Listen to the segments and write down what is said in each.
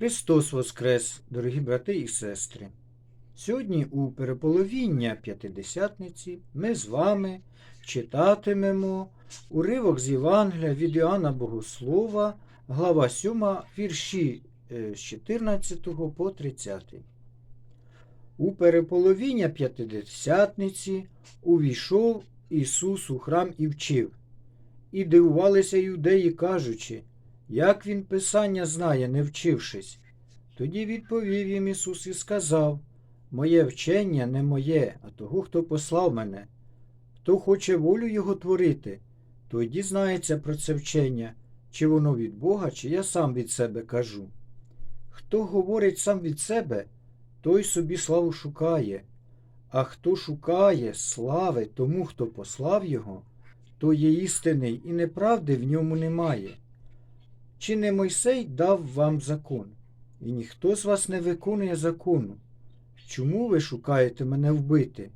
Христос Воскрес, дорогі брати і сестри! Сьогодні у переполовіння П'ятидесятниці ми з вами читатимемо уривок з Євангелія від Іоанна Богослова, глава 7, вірші е, з 14 по 30. У переполовіння П'ятидесятниці увійшов Ісус у храм і вчив. І дивувалися юдеї, кажучи, як він Писання знає, не вчившись. Тоді відповів їм Ісус і сказав: Моє вчення не моє, а того, хто послав мене. Хто хоче волю Його творити, той дізнається про це вчення, чи воно від Бога, чи я сам від себе кажу. Хто говорить сам від себе, той собі славу шукає, а хто шукає слави тому, хто послав його, то є істинний і неправди в ньому немає. Чи не Мойсей дав вам закон, і ніхто з вас не виконує закону? Чому ви шукаєте мене вбити?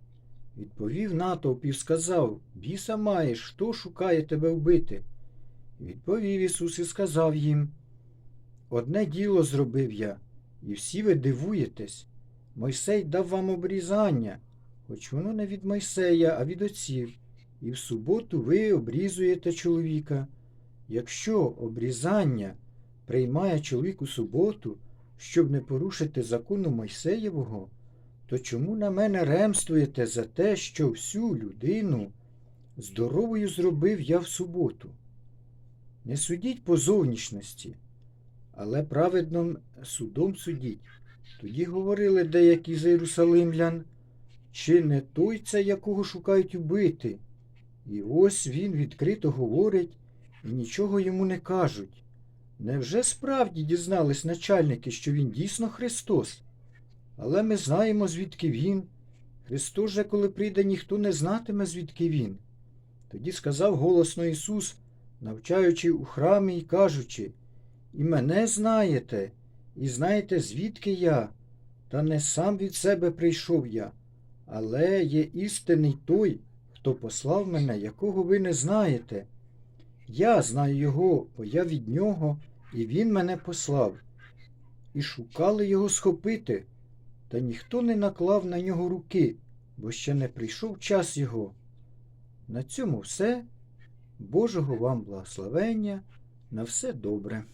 Відповів натовп і сказав, біса маєш, хто шукає тебе вбити? Відповів Ісус і сказав їм, Одне діло зробив я, і всі ви дивуєтесь. Мойсей дав вам обрізання, хоч воно не від Мойсея, а від отців, і в суботу ви обрізуєте чоловіка. Якщо обрізання приймає чоловік у суботу, щоб не порушити закону Мойсеєвого, то чому на мене ремствуєте за те, що всю людину здоровою зробив я в суботу? Не судіть по зовнішності, але праведним судом судіть. Тоді говорили деякі з Єрусалимлян, чи не той це, якого шукають убити? І ось він відкрито говорить, нічого йому не кажуть. Невже справді дізнались начальники, що він дійсно Христос? Але ми знаємо, звідки він. Христос же, коли прийде, ніхто не знатиме, звідки він. Тоді сказав голосно Ісус, навчаючи у храмі і кажучи, І мене знаєте, і знаєте, звідки я, та не сам від себе прийшов я, але є істинний той, хто послав мене, якого ви не знаєте. Я знаю його, бо я від нього, і він мене послав. І шукали його схопити, та ніхто не наклав на нього руки, бо ще не прийшов час його. На цьому все. Божого вам благословення, на все добре.